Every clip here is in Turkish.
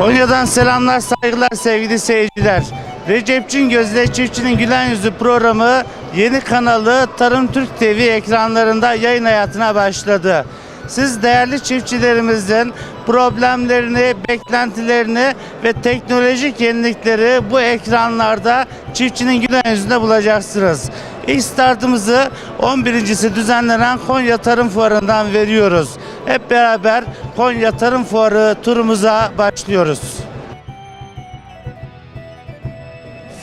Konya'dan selamlar, saygılar sevgili seyirciler. Recep Cingöz'le Çiftçinin Gülen Yüzü programı yeni kanalı Tarım Türk TV ekranlarında yayın hayatına başladı. Siz değerli çiftçilerimizin problemlerini, beklentilerini ve teknolojik yenilikleri bu ekranlarda Çiftçinin Gülen Yüzü'nde bulacaksınız. İlk startımızı 11.si düzenlenen Konya Tarım Fuarı'ndan veriyoruz. Hep beraber Konya Tarım Fuarı turumuza başlıyoruz.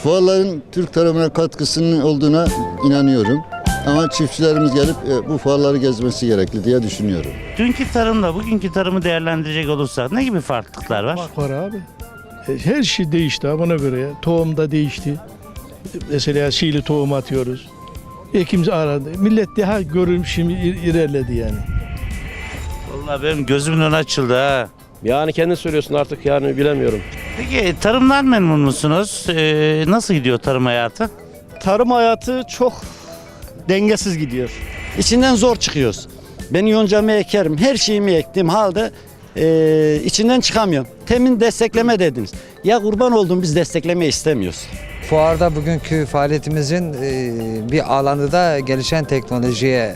Fuarların Türk tarımına katkısının olduğuna inanıyorum. Ama çiftçilerimiz gelip e, bu fuarları gezmesi gerekli diye düşünüyorum. Dünkü tarımla bugünkü tarımı değerlendirecek olursak ne gibi farklılıklar var? Bak var abi. E, Her şey değişti ha bana göre ya. Tohum da değişti. E, Mesela şiili tohum atıyoruz. Ekim aradı. Millet daha görüm şimdi il- ilerledi yani. Vallahi benim gözümün önü açıldı ha. Yani kendin söylüyorsun artık yani bilemiyorum. Peki tarımdan memnun musunuz? Ee, nasıl gidiyor tarım hayatı? tarım hayatı çok dengesiz gidiyor. İçinden zor çıkıyoruz. Ben yoncamı ekerim, her şeyimi ektiğim halde eee, içinden çıkamıyorum. Temin destekleme dediniz. Ya kurban oldum biz destekleme istemiyoruz. Fuarda bugünkü faaliyetimizin e, bir alanı da gelişen teknolojiye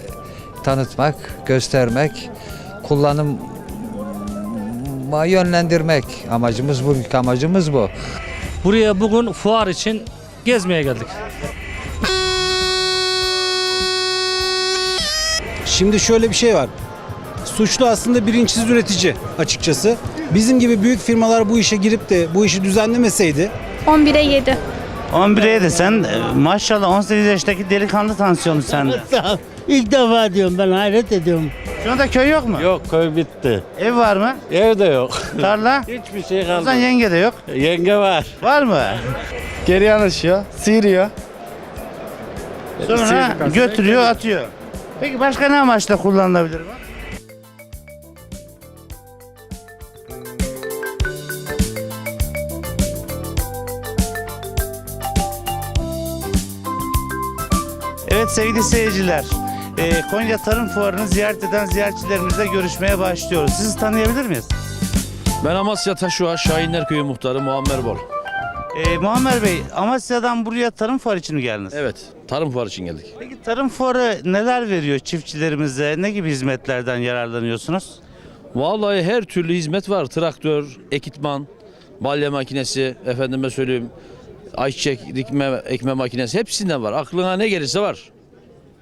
tanıtmak, göstermek, kullanıma yönlendirmek amacımız bugünkü amacımız bu. Buraya bugün fuar için gezmeye geldik. Şimdi şöyle bir şey var. Suçlu aslında bilinçsiz üretici açıkçası. Bizim gibi büyük firmalar bu işe girip de bu işi düzenlemeseydi 11'e 7. 11'e de sen e, maşallah 18 yaştaki delikanlı tansiyonu sende. İlk defa diyorum ben hayret ediyorum. Şu anda köy yok mu? Yok köy bitti. Ev var mı? Ev de yok. Tarla? Hiçbir şey O zaman kalmadı. yenge de yok. Yenge var. Var mı? Geri yanaşıyor, sıyırıyor. Sonra götürüyor atıyor. Peki başka ne amaçla kullanılabilir bu? Evet sevgili seyirciler, e, Konya Tarım Fuarı'nı ziyaret eden ziyaretçilerimizle görüşmeye başlıyoruz. Sizi tanıyabilir miyiz? Ben Amasya Taşua Şahinler Köyü muhtarı Muammer Bol. E, Muammer Bey, Amasya'dan buraya Tarım Fuarı için mi geldiniz? Evet, tarım fuarı için geldik. Peki Tarım Fuarı neler veriyor çiftçilerimize? Ne gibi hizmetlerden yararlanıyorsunuz? Vallahi her türlü hizmet var. Traktör, ekipman, balya makinesi, efendime söyleyeyim, ayçiçek dikme, ekme makinesi hepsinden var. Aklına ne gelirse var.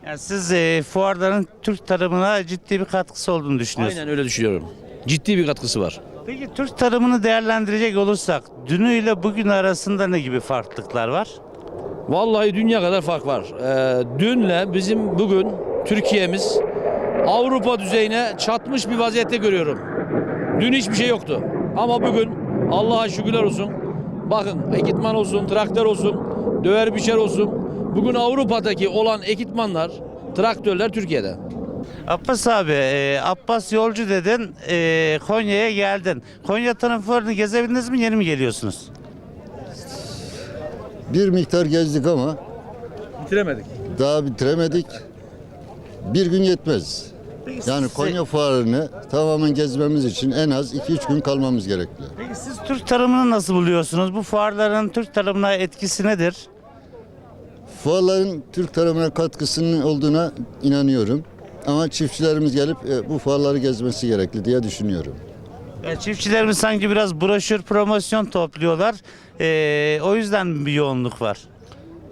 Yani siz e, fuarların Türk tarımına ciddi bir katkısı olduğunu düşünüyorsunuz. Aynen öyle düşünüyorum. Ciddi bir katkısı var. Peki Türk tarımını değerlendirecek olursak dünüyle bugün arasında ne gibi farklılıklar var? Vallahi dünya kadar fark var. Ee, dünle bizim bugün Türkiye'miz Avrupa düzeyine çatmış bir vaziyette görüyorum. Dün hiçbir şey yoktu. Ama bugün Allah'a şükürler olsun. Bakın ekipman olsun, traktör olsun, döver biçer olsun. Bugün Avrupa'daki olan ekipmanlar, traktörler Türkiye'de. Abbas abi, e, Abbas yolcu dedin, e, Konya'ya geldin. Konya Tarım Fuarı'nı gezebildiniz mi, yeni mi geliyorsunuz? Bir miktar gezdik ama Bitiremedik. daha bitiremedik. Bir gün yetmez. Peki Yani siz- Konya fuarını tamamen gezmemiz için en az 2-3 gün kalmamız gerekli. Peki siz Türk tarımını nasıl buluyorsunuz? Bu fuarların Türk tarımına etkisi nedir? Fuarların Türk tarımına katkısının olduğuna inanıyorum. Ama çiftçilerimiz gelip e, bu fuarları gezmesi gerekli diye düşünüyorum. Ya çiftçilerimiz sanki biraz broşür promosyon topluyorlar. E, o yüzden bir yoğunluk var.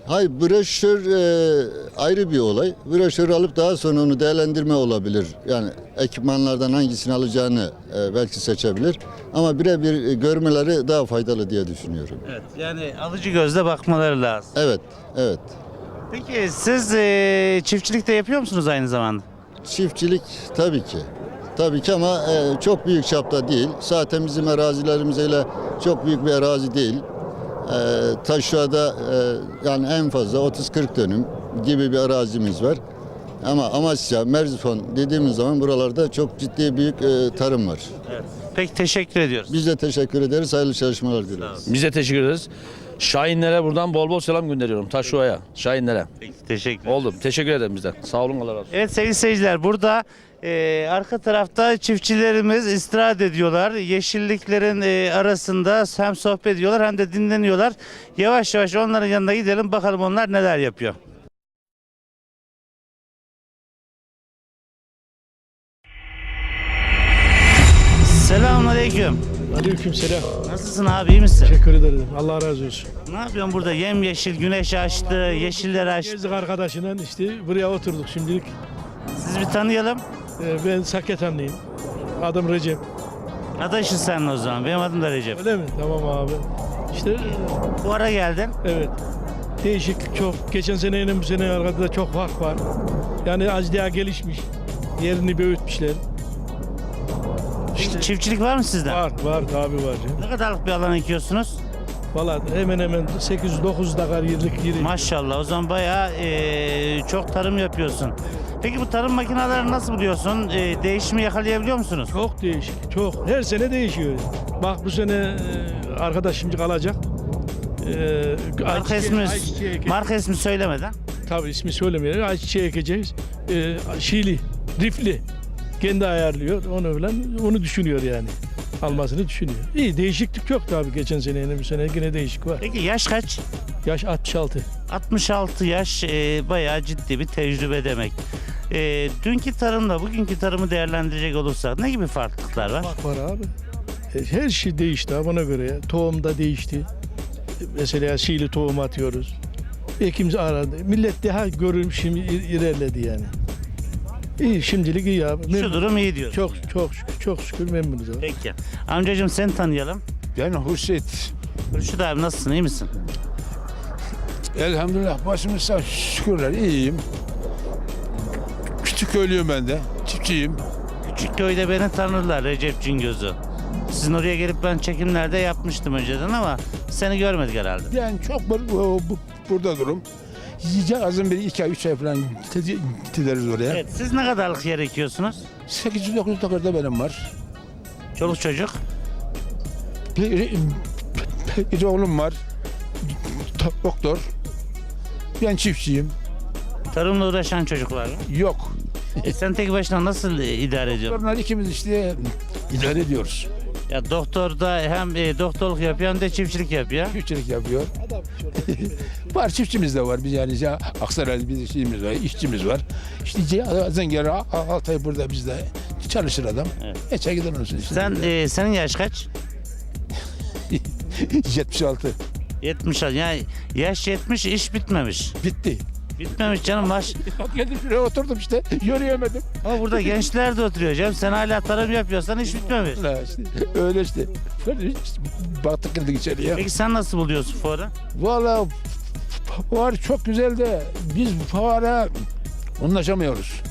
Hayır broşür e, ayrı bir olay. Broşür alıp daha sonra onu değerlendirme olabilir. Yani ekipmanlardan hangisini alacağını e, belki seçebilir. Ama birebir e, görmeleri daha faydalı diye düşünüyorum. Evet. Yani alıcı gözle bakmaları lazım. Evet, evet. Peki siz e, çiftçilik de yapıyor musunuz aynı zamanda? Çiftçilik tabii ki. Tabii ki ama e, çok büyük çapta değil. Zaten bizim arazilerimiz öyle çok büyük bir arazi değil. E, Taşra'da e, yani en fazla 30-40 dönüm gibi bir arazimiz var. Ama Amasya, Merzifon dediğimiz zaman buralarda çok ciddi büyük e, tarım var. Peki teşekkür ediyoruz. Biz de teşekkür ederiz. Hayırlı çalışmalar dileriz. Bize teşekkür ederiz. Şahinlere buradan bol bol selam gönderiyorum. Taşuva'ya, Şahinlere. Peki, teşekkür Oldu. Teşekkür ederim bizden. Sağ olun Allah razı olsun. Evet sevgili seyirciler burada e, arka tarafta çiftçilerimiz istirahat ediyorlar. Yeşilliklerin e, arasında hem sohbet ediyorlar hem de dinleniyorlar. Yavaş yavaş onların yanına gidelim bakalım onlar neler yapıyor. Selamünaleyküm. Aleykümselam. Nasılsın abi iyi misin? Teşekkür ederim. Allah razı olsun. Ne yapıyorsun burada? Yemyeşil güneş açtı, yeşiller açtı. Gezdik arkadaşıyla işte buraya oturduk şimdilik. Siz bir tanıyalım. Ee, Ben Saketanlıyım. Adım Recep. Adaşın sen o zaman. Benim adım da Recep. Öyle mi? Tamam abi. İşte e, Bu ara geldin. evet. Değişik çok. Geçen seneyle bu sene arasında çok fark var. Yani az daha gelişmiş. Yerini büyütmüşler. İşte Çiftçilik var mı sizde? var var tabi var. canım. Ne kadarlık bir alan ekiyorsunuz? Valla hemen hemen 800-900 dakar yıllık yeri. Maşallah o zaman bayağı eee, çok tarım yapıyorsun. Peki bu tarım makinelerini nasıl buluyorsun? Eee, değişimi yakalayabiliyor musunuz? Çok değişik, çok. Her sene değişiyor. Bak bu sene e, arkadaş şimdi kalacak. E, Marka ayçiçeği- ismi, ayçiçeği ekeceğiz. marka ismi söylemeden. Tabii ismi söylemeyelim. Ayçiçeği ekeceğiz. E, Şili, Rifli. Kendi ayarlıyor. Onu falan, onu düşünüyor yani. Almasını düşünüyor. İyi değişiklik çok tabii geçen seneyle bu sene yine değişik var. Peki yaş kaç? Yaş 66. 66 yaş eee, bayağı ciddi bir tecrübe demek. Eee, dünkü tarımla bugünkü tarımı değerlendirecek olursak ne gibi farklılıklar var? Bak var abi. E, Her şey değişti ha bana göre ya. Tohum da değişti. E, Mesela Şili tohum atıyoruz. Ekimiz aradı. Millet daha görüm şimdi il- ilerledi yani. İyi şimdilik iyi abi. Şu Memnun. durum iyi diyor. Çok çok şükür, çok şükür memnunuz abi. Peki. Amcacığım seni tanıyalım. Ben Hurşit. Hürşit abi nasılsın iyi misin? Elhamdülillah başımız sağ şükürler iyiyim. Küçük köylüyüm ben de. Çiftçiyim. Küçük köyde beni tanırlar Recep Cingöz'ü. Sizin oraya gelip ben çekimlerde yapmıştım önceden ama seni görmedik herhalde. Yani çok bu, bu- bu- burada durum. Ya azın bir iki ay, üç ay falan gide- gideriz oraya. Evet, siz ne kadarlık yer ekiyorsunuz? 800-900 takarda benim var. Çoluk çocuk. Bir, bir oğlum var. Doktor. Ben çiftçiyim. Tarımla uğraşan çocuk var mı? Yok. E sen tek başına nasıl idare ediyorsun? Onlar ikimiz işte idare ediyoruz. Ya doktor da hem e, doktorluk yapıyor hem de çiftçilik yapıyor. Çiftçilik yapıyor. var çiftçimiz de var. Biz yani ya, Aksaray'da bir şeyimiz var, işçimiz var. İşte Zenger altı ay burada bizde çalışır adam. Evet. Geçe gider olsun işte. Sen e, senin yaş kaç? 76. 70 yani yaş 70 iş bitmemiş. Bitti. Bitmemiş canım baş. Geldim şuraya oturdum işte. Yürüyemedim. Ama burada gençler de oturuyor canım. Sen hala tarım yapıyorsan iş bitmemiş. Öyle işte. Öyle işte. Böyle işte Baktık girdik içeriye. Peki sen nasıl buluyorsun fuarı? Valla fuar çok güzel de biz fuara anlaşamıyoruz.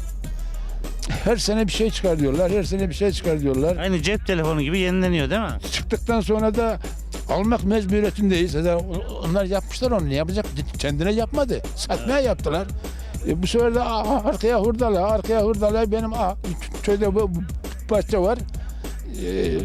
Her sene bir şey çıkar diyorlar. Her sene bir şey çıkar diyorlar. Aynı cep telefonu gibi yenileniyor değil mi? Çıktıktan sonra da almak mecburiyetindeyiz. Ya Onlar yapmışlar onu. Ne yapacak? Kendine yapmadı. Satmaya yaptılar. E, bu sefer de arkaya hurdala, arkaya hurdala. Benim a, köyde bu bu bahçe var. E,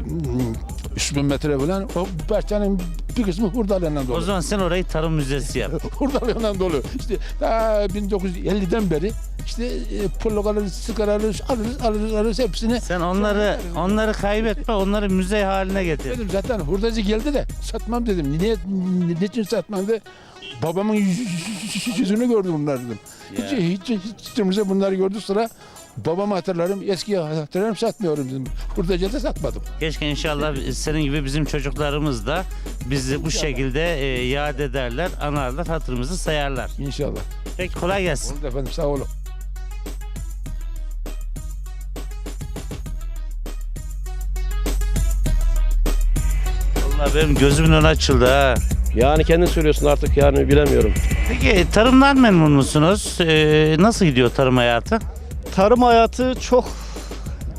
3000 metre falan. O bahçenin bir kısmı hurdalayla dolu. O zaman sen orayı tarım müzesi yap. Hurdalayla dolu. İşte daha 1950'den beri işte e, pulluk alırız, sigara alırız, alırız, alırız, alırız hepsini. Sen onları onları kaybetme, onları müze haline getir. Dedim zaten hurdacı geldi de satmam dedim. Niye, niçin satmam de babamın yüz- yüzünü gördüm bunlar dedim. Hiç, hiç, hiç içimizde bunları gördü sıra babamı hatırlarım, eski hatırlarım satmıyorum dedim. Hurdacı da satmadım. Keşke inşallah senin gibi bizim çocuklarımız da bizi bu şekilde e, yad ederler, anarlar, hatırımızı sayarlar. İnşallah. Peki kolay gelsin. Oldu efendim sağ olun. Vallahi benim gözümün önü açıldı ha. Yani kendin söylüyorsun artık yani bilemiyorum. Peki tarımdan memnun musunuz? Ee, nasıl gidiyor tarım hayatı? Tarım hayatı çok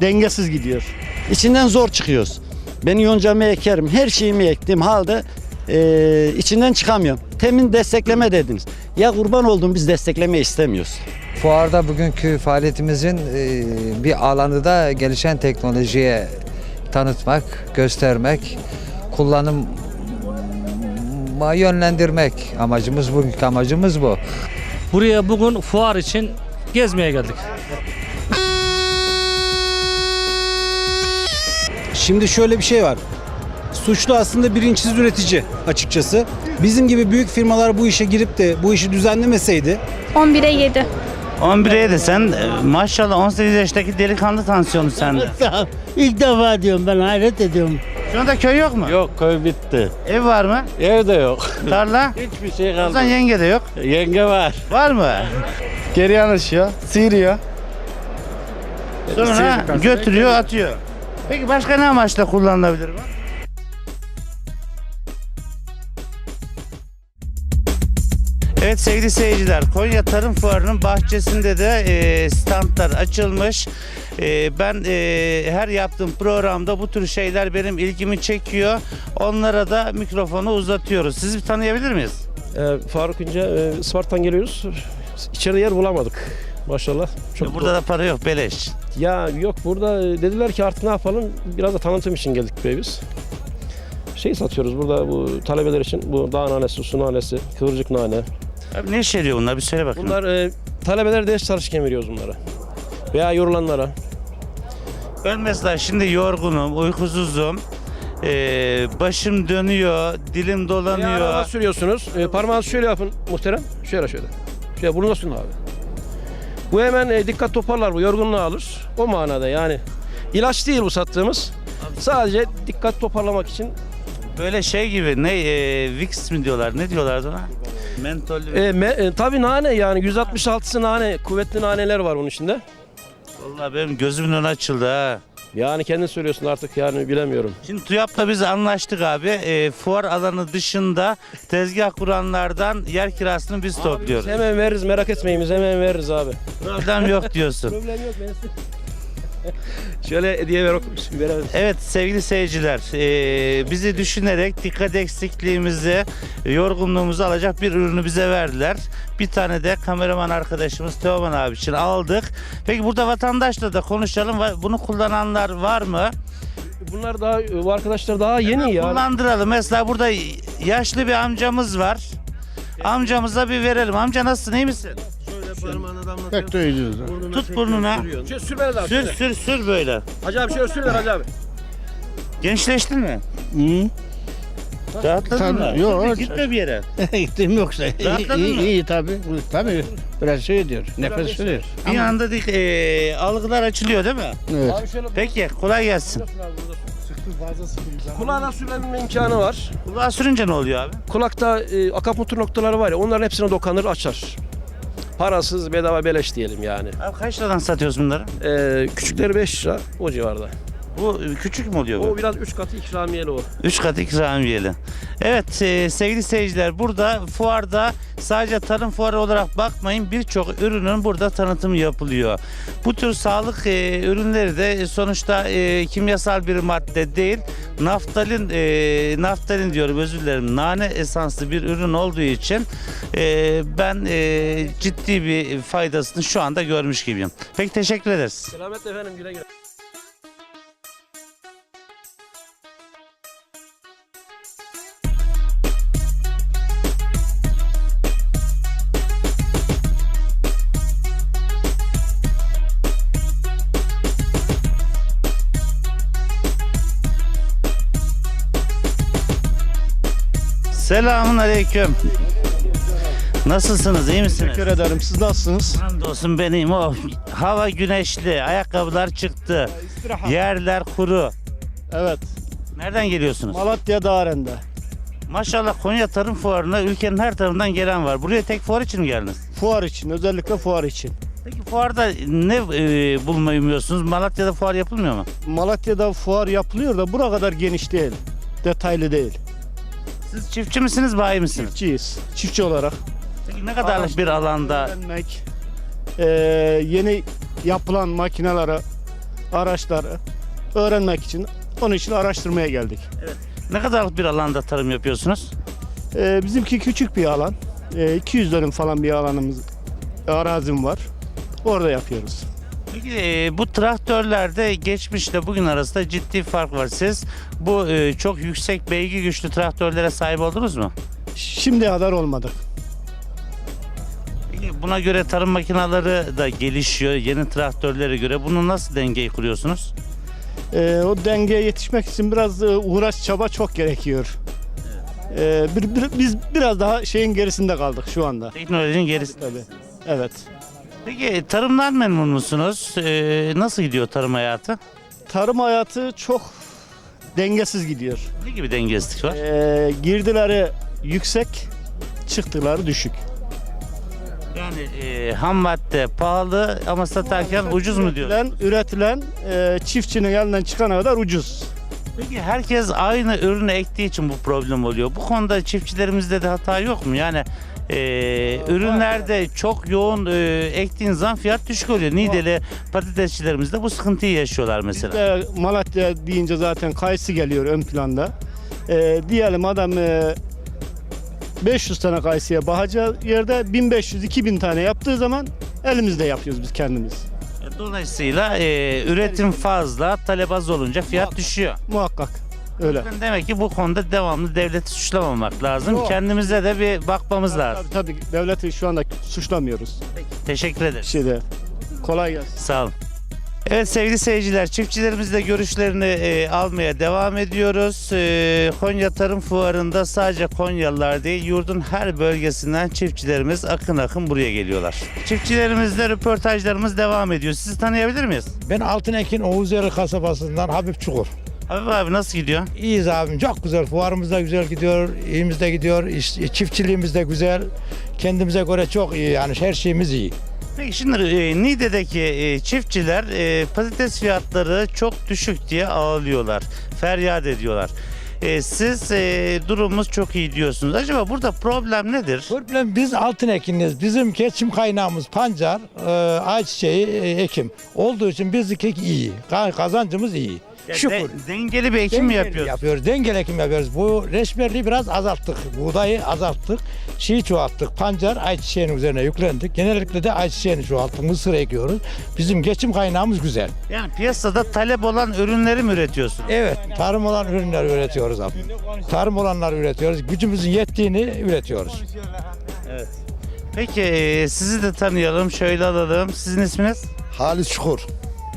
dengesiz gidiyor. İçinden zor çıkıyoruz. Ben yoncamı ekerim, her şeyimi ektiğim halde e, içinden çıkamıyorum. Temin destekleme dediniz. Ya kurban oldum biz destekleme istemiyoruz. Fuarda bugünkü faaliyetimizin e, bir alanı da gelişen teknolojiye tanıtmak, göstermek, kullanım yönlendirmek amacımız bu amacımız bu. Buraya bugün fuar için gezmeye geldik. Şimdi şöyle bir şey var. Suçlu aslında birincisiz üretici açıkçası. Bizim gibi büyük firmalar bu işe girip de bu işi düzenlemeseydi 11'e 7. 11'e de sen e, maşallah 18 yaştaki delikanlı tansiyonu sende. İlk defa diyorum ben hayret ediyorum. Şu anda köy yok mu? Yok köy bitti. Ev var mı? Evde yok. Tarla? Hiçbir şey O kalmadı. zaman yenge de yok. Yenge var. Var mı? Geri yanaşıyor, sıyırıyor. Sonra götürüyor atıyor. Peki başka ne amaçla kullanılabilir bu? Evet sevgili seyirciler Konya Tarım Fuarı'nın bahçesinde de e, standlar açılmış. E, ben e, her yaptığım programda bu tür şeyler benim ilgimi çekiyor. Onlara da mikrofonu uzatıyoruz. Sizi bir tanıyabilir miyiz? Ee, Faruk İnce, e, Isparta'dan geliyoruz. İçeride yer bulamadık. Maşallah. Çok Burada da para yok beleş. Ya yok burada e, dediler ki artık ne yapalım? Biraz da tanıtım için geldik buraya biz. Şey satıyoruz burada bu talebeler için bu dağ nanesi, su nanesi, kıvırcık nane. Abi ne işe yarıyor bunlar bir söyle bakayım. Bunlar e, talebeler ders çalışırken veriyoruz bunlara. Veya yorulanlara. Ben mesela şimdi yorgunum, uykusuzum. e, başım dönüyor, dilim Veya dolanıyor. araba sürüyorsunuz. E, parmağınızı şöyle yapın muhterem. Şöyle şöyle. Burnuna sürün abi. Bu hemen e, dikkat toparlar bu yorgunluğu alır. O manada yani. İlaç değil bu sattığımız. Sadece dikkat toparlamak için Böyle şey gibi ne e, Vicks mi diyorlar ne diyorlardı ona? Mentollü. E, me- e, tabii nane yani 166'sı nane, kuvvetli naneler var bunun içinde. Vallahi benim gözümün önü açıldı ha. Yani kendin söylüyorsun artık yani bilemiyorum. Şimdi TÜYAP'la biz anlaştık abi. E, fuar alanı dışında tezgah kuranlardan yer kirasını biz topluyoruz. Biz hemen veririz merak etmeyin biz hemen veririz abi. Problem yok diyorsun. Problem yok Şöyle hediye ver verelim. Evet sevgili seyirciler, e, bizi düşünerek dikkat eksikliğimizi, yorgunluğumuzu alacak bir ürünü bize verdiler. Bir tane de kameraman arkadaşımız Teoman abi için aldık. Peki burada vatandaşla da konuşalım. Va- Bunu kullananlar var mı? Bunlar daha bu arkadaşlar daha yeni ya. Kullandıralım. Mesela burada yaşlı bir amcamız var. Amcamıza bir verelim. Amca nasılsın iyi misin? Pek de iyiyiz. Tut burnuna. Şöyle sür beni abi. Sür Sür, sür böyle. Hacı abi şöyle sür ver Hacı abi. Gençleştin mi? Hı. Rahatladın mı? Tabii, yok. Dur, Gitme bir yere. Gittim yoksa. Rahatladın iyi, mı? iyi tabii. Tabii. Biraz şey ediyor. Nefes sürüyor. Bir anda dik, e, algılar açılıyor değil mi? Evet. Peki kolay gelsin. kulağına sürmenin imkanı var. Kulağa sürünce ne oluyor abi? Kulakta e, akapunktur noktaları var ya onların hepsine dokanır açar. Parasız bedava beleş diyelim yani. Abi kaç liradan satıyorsun bunları? E, küçükleri 5 lira o civarda. Bu e, küçük mü oluyor bu? O biraz 3 katı ikramiyeli o. 3 kat ikramiyeli. Evet e, sevgili seyirciler burada fuarda sadece tarım fuarı olarak bakmayın birçok ürünün burada tanıtımı yapılıyor. Bu tür sağlık e, ürünleri de sonuçta e, kimyasal bir madde değil. Naftalin e, naftalin diyorum özür dilerim. Nane esanslı bir ürün olduğu için e, ben e, ciddi bir faydasını şu anda görmüş gibiyim. Peki teşekkür ederiz. Selametle efendim güle güle. Selamun aleyküm. Nasılsınız? iyi misiniz? Teşekkür ederim. Siz nasılsınız? Hamdolsun benim o. Hava güneşli, ayakkabılar çıktı. Yerler kuru. Evet. Nereden geliyorsunuz? Malatya Dağren'de. Maşallah Konya Tarım Fuarı'na ülkenin her tarafından gelen var. Buraya tek fuar için mi geldiniz? Fuar için. Özellikle fuar için. Peki fuarda ne e, bulmayı umuyorsunuz? Malatya'da fuar yapılmıyor mu? Malatya'da fuar yapılıyor da bura kadar geniş değil. Detaylı değil. Siz çiftçi misiniz, bayi misiniz? Çiftçiyiz. Çiftçi olarak. Peki ne kadarlık bir alanda? Öğrenmek, eee, yeni yapılan makineleri, araçları öğrenmek için onun için araştırmaya geldik. Ne kadarlık bir alanda tarım yapıyorsunuz? Eee, bizimki küçük bir alan. Eee, 200 dönüm falan bir alanımız, arazim var. Orada yapıyoruz. E, bu traktörlerde geçmişle bugün arasında ciddi fark var. Siz bu e, çok yüksek beygir güçlü traktörlere sahip oldunuz mu? Şimdiye kadar olmadık. Peki buna göre tarım makineleri da gelişiyor. Yeni traktörlere göre. Bunu nasıl dengeyi kuruyorsunuz? Ee, o dengeye yetişmek için biraz e, uğraş çaba çok gerekiyor. Ee, bir, bir- biz biraz daha şeyin gerisinde kaldık şu anda. Teknolojinin gerisi. Tabii. Evet. Peki tarımdan memnun musunuz? Ee, nasıl gidiyor tarım hayatı? Tarım hayatı çok dengesiz gidiyor. Ne gibi dengesizlik var? Ee, girdileri yüksek, çıktıları düşük. Yani e, ham madde pahalı ama satarken ucuz mu diyor? Üretilen, üretilen e, çiftçinin elinden çıkana kadar ucuz. Peki herkes aynı ürünü ektiği için bu problem oluyor. Bu konuda çiftçilerimizde de hata yok mu? Yani e, ürünlerde çok yoğun e, ektiğin zaman fiyat düşük oluyor. Nideli patatesçilerimiz de bu sıkıntıyı yaşıyorlar mesela. Bizde Malatya deyince zaten kayısı geliyor ön planda. Ee, diyelim adam e, 500 tane kayısıya bakacağı yerde 1500-2000 tane yaptığı zaman elimizde yapıyoruz biz kendimiz. Dolayısıyla e, üretim fazla, talep az olunca fiyat düşüyor. Muhakkak öyle. Demek ki bu konuda devamlı devleti suçlamamak lazım. Yok. Kendimize de bir bakmamız lazım. Tabii, tabii devleti şu anda suçlamıyoruz. Teşekkür ederim. Bir şey de. Kolay gelsin. Sağ olun. Evet sevgili seyirciler, çiftçilerimizle görüşlerini e, almaya devam ediyoruz. E, Konya Tarım Fuarı'nda sadece Konyalılar değil, yurdun her bölgesinden çiftçilerimiz akın akın buraya geliyorlar. Çiftçilerimizle röportajlarımız devam ediyor. Sizi tanıyabilir miyiz? Ben Altınekin Oğuzeri kasabasından Habib Çukur. Habib abi nasıl gidiyor? İyiyiz abim çok güzel. Fuarımız da güzel gidiyor. iyimiz de gidiyor. iş- çiftçiliğimiz de güzel. Kendimize göre çok iyi yani her şeyimiz iyi. Peki şimdi e, Niğde'deki e, çiftçiler e, patates fiyatları çok düşük diye ağlıyorlar, feryat ediyorlar. E, siz e, durumumuz çok iyi diyorsunuz. Acaba burada problem nedir? Problem biz altın ekiniz. Bizim geçim kaynağımız pancar, e, ayçiçeği, e, ekim. Olduğu için bizdeki iyi. Ka- Kazancımız iyi. Ya Şükür. de- dengeli bir ekim mi Dengeli yapıyoruz? Yapıyoruz. Dengeli ekim yapıyoruz. Bu reçberliği biraz azalttık. Buğdayı azalttık. Şeyi çoğalttık. Pancar ayçiçeğinin üzerine yüklendik. Genellikle de ayçiçeğini çoğalttık. Mısır ekiyoruz. Bizim geçim kaynağımız güzel. Yani piyasada talep olan ürünleri mi üretiyorsun? Evet. Tarım olan ürünler üretiyoruz abi. Tarım olanları üretiyoruz. Gücümüzün yettiğini üretiyoruz. Peki e, sizi de tanıyalım, şöyle alalım. Sizin isminiz? Halis Çukur.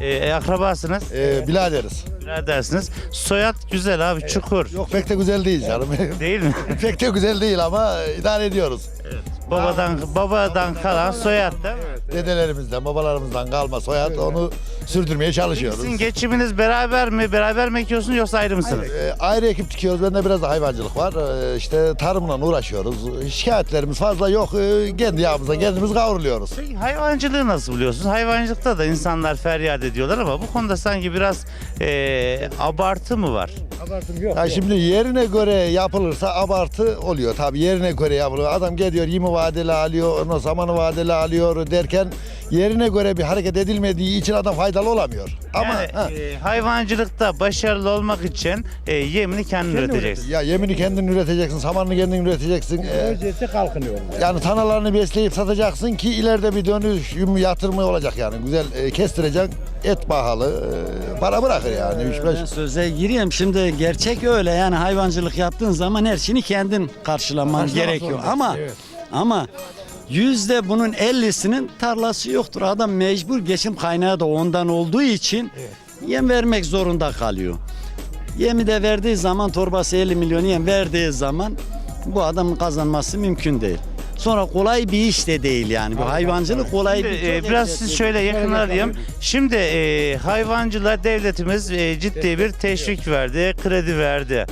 E, akrabasınız, Ee, biladeriz. biradersiniz. Soyad güzel abi, Çukur. Yok pek de güzel değil canım. Değil mi? pek de güzel değil ama idare ediyoruz. Babadan babadan kalan soyad değil mi? Dedelerimizden, babalarımızdan kalma soyad onu sürdürmeye çalışıyoruz. Sizin geçiminiz beraber mi? Beraber mi ekiyorsunuz yoksa ayrı mısınız? Ee, ayrı ekip dikiyoruz. Bende biraz da hayvancılık var. Ee, işte tarımla uğraşıyoruz. Şikayetlerimiz fazla yok. Ee, kendi yağımıza kendimiz kavruluyoruz. Peki hayvancılığı nasıl buluyorsunuz? Hayvancılıkta da insanlar feryat ediyorlar ama bu konuda sanki biraz eee, abartı mı var? Ya şimdi yerine göre yapılırsa abartı oluyor. Tabii yerine göre yapılıyor. Adam geliyor 20 vadeli alıyor, ondan zamanı vadeli alıyor derken yerine göre bir hareket edilmediği için adam faydalı olamıyor. Ama yani ha, eee, hayvancılıkta başarılı olmak için eee, yemini kendin üreteceksin. ya yemini kendin üreteceksin, samanını kendin üreteceksin. Ee, Öncesi kalkınıyor. yani tanalarını besleyip satacaksın ki ileride bir dönüşüm yatırımı olacak yani. Güzel e, kestireceksin, et pahalı, e, para bırakır yani. Üç beş Ben söze gireyim. Şimdi gerçek öyle yani hayvancılık yaptığın zaman her şeyini kendin karşılaman Karşılamak gerekiyor. zorundasın, Ama evet. Ama yüzde bunun 50'sinin tarlası yoktur. Adam mecbur geçim kaynağı da ondan olduğu için yem vermek zorunda kalıyor. Yemi de verdiği zaman torbası 50 milyon yem verdiği zaman bu adamın kazanması mümkün değil. Sonra kolay bir iş de değil yani. Bu hayvancılık kolay Şimdi, bir çok biraz siz şöyle yakın alayım. Şimdi eee hayvancılığa devletimiz eee, ciddi bir teşvik verdi, kredi verdi.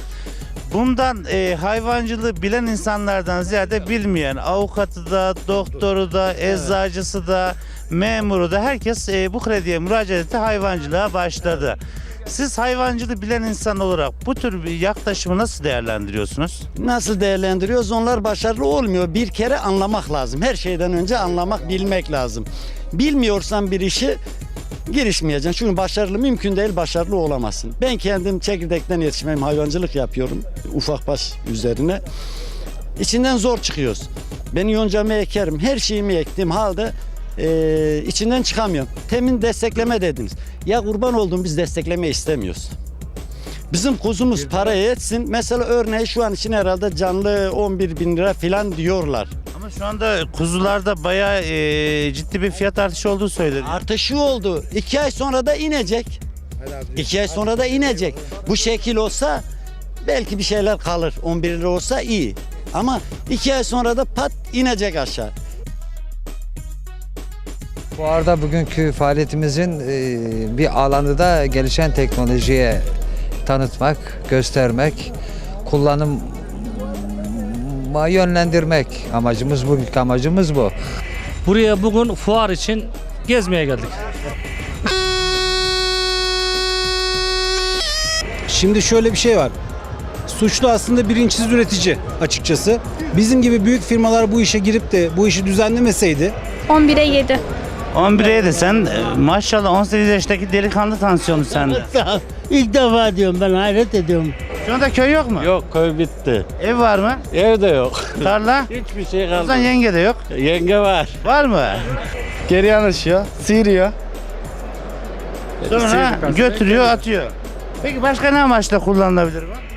Bundan eee, hayvancılığı bilen insanlardan ziyade bilmeyen avukatı da, doktoru da, eczacısı da, memuru da herkes eee, bu krediye müracaat etti, hayvancılığa başladı. Siz hayvancılığı bilen insan olarak bu tür bir yaklaşımı nasıl değerlendiriyorsunuz? Nasıl değerlendiriyoruz? Onlar başarılı olmuyor. Bir kere anlamak lazım. Her şeyden önce anlamak, bilmek lazım. Bilmiyorsan bir işi girişmeyeceksin. Çünkü başarılı mümkün değil, başarılı olamazsın. Ben kendim çekirdekten yetişmem, hayvancılık yapıyorum. Ufak baş üzerine. İçinden zor çıkıyoruz. Ben yoncamı ekerim, her şeyimi ektiğim halde eee, içinden çıkamıyorum. Temin destekleme dediniz. Ya kurban oldum biz destekleme istemiyoruz. Bizim kuzumuz paraya etsin. Mesela örneği şu an için herhalde canlı 11 bin lira falan diyorlar. Ama şu anda kuzularda bayağı e, ciddi bir fiyat artışı olduğu söyleniyor. Artışı oldu. İki ay sonra da inecek. İki ay sonra da inecek. Bu şekil olsa belki bir şeyler kalır. 11 lira olsa iyi. Ama iki ay sonra da pat inecek aşağı. Bu arada bugünkü faaliyetimizin e, bir alanı da gelişen teknolojiye tanıtmak, göstermek, kullanıma yönlendirmek. Amacımız bugünkü amacımız bu. Buraya bugün fuar için gezmeye geldik. Şimdi şöyle bir şey var. Suçlu aslında bilinçsiz üretici açıkçası. Bizim gibi büyük firmalar bu işe girip de bu işi düzenlemeseydi 11'e 7. 11'e de sen e, maşallah 18 yaştaki delikanlı tansiyonu sende. İlk defa diyorum ben hayret ediyorum. Şu anda köy yok mu? Yok köy bitti. Ev var mı? Ev de yok. Tarla? Hiçbir şey O zaman yenge de yok. Yenge var. Var mı? Geri yanaşıyor, sıyırıyor. Sonra götürüyor atıyor. Peki başka ne amaçla kullanılabilir bu?